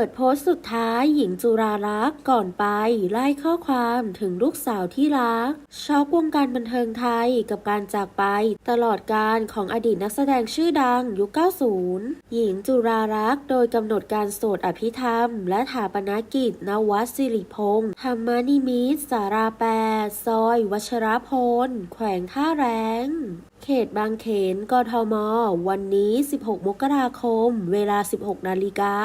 ิดโพสต์สุดท้ายหญิงจุรารักษ์ก่อนไป ไล่ข้อความถึงลูกสาวที่รักช็อกวงการบันเทิงไทยกับการจากไป ตลอดการของอดีตนักแสดงชื่อดังยุค 90 หญิงจุรารักษ์โดยกำหนดการโสดอภิธรรม และถาปนกิจนวัดสิริพงษ์ธรรมานิมิตรสาราแปดซอย วัชรพล แขวงท่าแรงเขตบางเขน กทม วันนี้ 16 มกราคม เวลา 16 นาฬิกา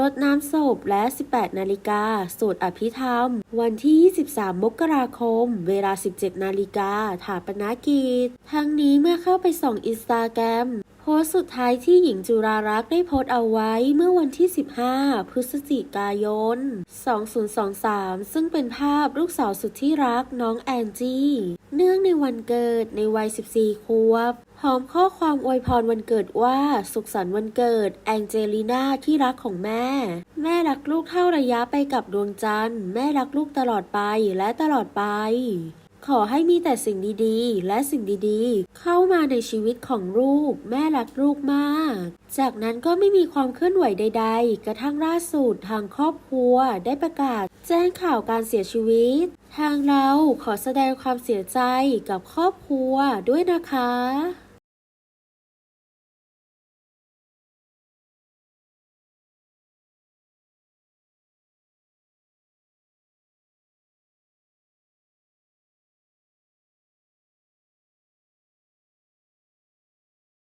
ลดน้ำศพและ 18 นาฬิกาสวดอภิธรรม วันที่ 23 มกราคม เวลา 17 นาฬิกาถาปนากิจ ทั้งนี้เมื่อเข้าไปส่องอินสตาแกรม โพสต์สุดท้ายที่หญิงจุรารักษ์ได้โพสต์เอาไว้เมื่อวันที่ 15 พฤศจิกายน 2023 ซึ่งเป็นภาพลูกสาวสุดที่รักน้องแอนจี้ เนื่องในวันเกิดในวัย 14 ขวบพร้อมข้อความอวยพรวันเกิดว่า สุขสันต์วันเกิด แองเจลิน่าที่รักของแม่ แม่รักลูกเท่าระยะไปกับดวงจันทร์ แม่รักลูกตลอดไปและตลอดไป ขอให้มีแต่สิ่งดีๆ และสิ่งดีๆ เข้ามาในชีวิตของลูก แม่รักลูกมาก จากนั้นก็ไม่มีความเคลื่อนไหวใด ๆ กระทั่งล่าสุดทางครอบครัวได้ประกาศ แจ้งข่าวการเสียชีวิต ทางเราขอแสดงความเสียใจกับครอบครัวด้วยนะคะ